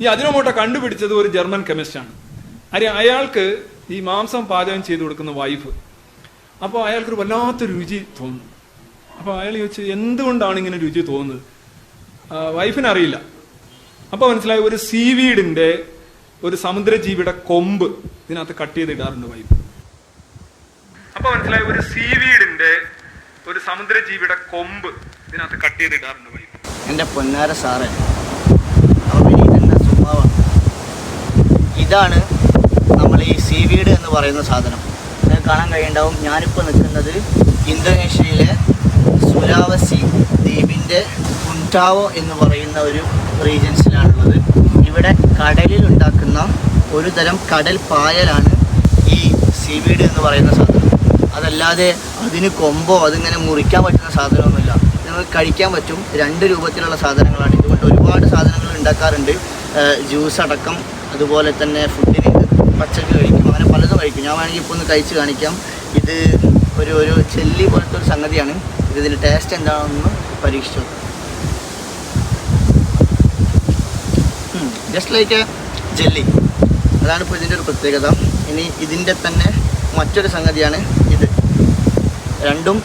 ഈ അജിനോമോട്ടോ കണ്ടുപിടിച്ചത് ഒരു ജർമ്മൻ കെമിസ്റ്റാണ് അരി അയാൾക്ക് ഈ മാംസം പാചകം ചെയ്തു കൊടുക്കുന്ന വൈഫ് അപ്പോൾ അയാൾക്കൊരു വല്ലാത്ത രുചി തോന്നുന്നു. അപ്പോൾ അയാൾ ചോദിച്ചു എന്തുകൊണ്ടാണ് ഇങ്ങനെ രുചി തോന്നുന്നത്? വൈഫിനറിയില്ല അപ്പോൾ മനസ്സിലായി ഒരു സീവീഡിന്റെ ഒരു സമുദ്രജീവിയുടെ കൊമ്പ് ഇതിനകത്ത് കട്ട് ചെയ്ത് ഇടാറുണ്ട് വൈഫ് അപ്പോൾ മനസ്സിലായി ഒരു സീവീഡിന്റെ ഒരു സമുദ്രജീവിയുടെ കൊമ്പ് ഇതിനകത്ത് കട്ട് ചെയ്ത് ഇടാറുണ്ട് വൈഫ് എന്റെ പൊന്നാര സാറേ ഇതാണ് നമ്മൾ ഈ സീവീഡ് എന്ന് പറയുന്ന സാധനം. നിങ്ങൾക്ക് കാണാൻ കഴിയുണ്ടാവും ഞാനിപ്പോൾ നിൽക്കുന്നത് ഇന്തോനേഷ്യയിലെ സുലാവസി ദ്വീപിന്റെ കുന്റാവോ എന്ന് പറയുന്ന ഒരു റീജൻസിലാണുള്ളത്. ഇവിടെ കടലിൽ ഉണ്ടാക്കുന്ന ഒരു തരം കടൽ പായലാണ് ഈ സീവീഡ് എന്ന് പറയുന്ന സാധനം. അതല്ലാതെ അതിന് കൊമ്പോ അതിങ്ങനെ മുറിക്കാൻ പറ്റുന്ന സാധനമൊന്നുമില്ല. കഴിക്കാൻ പറ്റും. രണ്ട് രൂപത്തിലുള്ള സാധനങ്ങളാണ്. ഇതുകൊണ്ട് ഒരുപാട് സാധനങ്ങൾ ഉണ്ടാക്കാറുണ്ട്. ജ്യൂസ് അടക്കം അതുപോലെ തന്നെ ഫുഡിന് പച്ചക്ക് കഴിക്കും അങ്ങനെ പലതും കഴിക്കും ഞാൻ വേണമെങ്കിൽ ഇപ്പോൾ ഒന്ന് കഴിച്ച് കാണിക്കാം. ഇത് ഒരു ഒരു ചെല്ലി പോലത്തെ ഒരു സംഗതിയാണ്. ഇത് ഇതിന്റെ ടേസ്റ്റ് എന്താണെന്ന് പരീക്ഷിച്ചു. ജസ്റ്റ് ലൈക്ക് എ ജെല്ലി അതാണ് ഇപ്പോൾ ഇതിന്റെ ഒരു പ്രത്യേകത. ഇനി ഇതിന്റെ തന്നെ മറ്റൊരു സംഗതിയാണ് ഇത്. രണ്ടും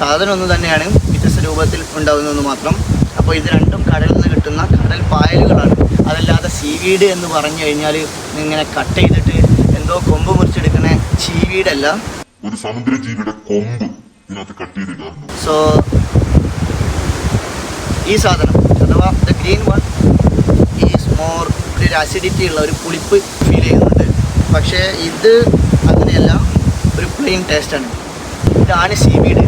സാധനം ഒന്ന് തന്നെയാണ്. വ്യത്യസ്ത രൂപത്തിൽ ഉണ്ടാകുന്നതെന്ന് മാത്രം. അപ്പോൾ ഇത് രണ്ടും കടലിൽ നിന്ന് കിട്ടുന്ന കടൽ പായലുകളാണ്. അതല്ലാതെ സീവീഡ് എന്ന് പറഞ്ഞു കഴിഞ്ഞാൽ ഇങ്ങനെ കട്ട് ചെയ്തിട്ട് എന്തോ കൊമ്പ് മുറിച്ചെടുക്കുന്ന ചീവീടല്ല. ഒരു സമുദ്ര ജീവിയുടെ കൊമ്പ് ഇതിനകത്ത് കട്ട് ചെയ്തിട്ടുണ്ട് സോ ഈ സാധനം അഥവാ the green one is more ഒരു അസിഡിറ്റി ഉള്ള ഒരു പുളിപ്പ് ഫീൽ ചെയ്യുന്നുണ്ട്. പക്ഷേ ഇത് അങ്ങനെയല്ല ഒരു പ്ലെയിൻ ടേസ്റ്റാണ് ഇതാണ് സീവീഡ്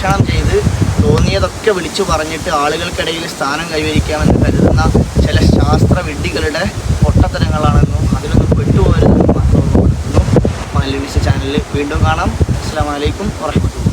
ചൂഷണം ചെയ്ത് തോന്നിയതൊക്കെ വിളിച്ചു പറഞ്ഞിട്ട് ആളുകൾക്കിടയിൽ സ്ഥാനം കൈവരിക്കാമെന്ന് കരുതുന്ന ചില ശാസ്ത്ര വിഡ്ഢികളുടെ പൊട്ടത്തരങ്ങളാണെന്നും അതിലൊന്നും പെട്ടുപോകരുതെന്നും മാത്രം മലയാളി ചാനലിൽ വീണ്ടും കാണാം. അസ്സാം വലൈക്കും വാഹമത്തുള്ള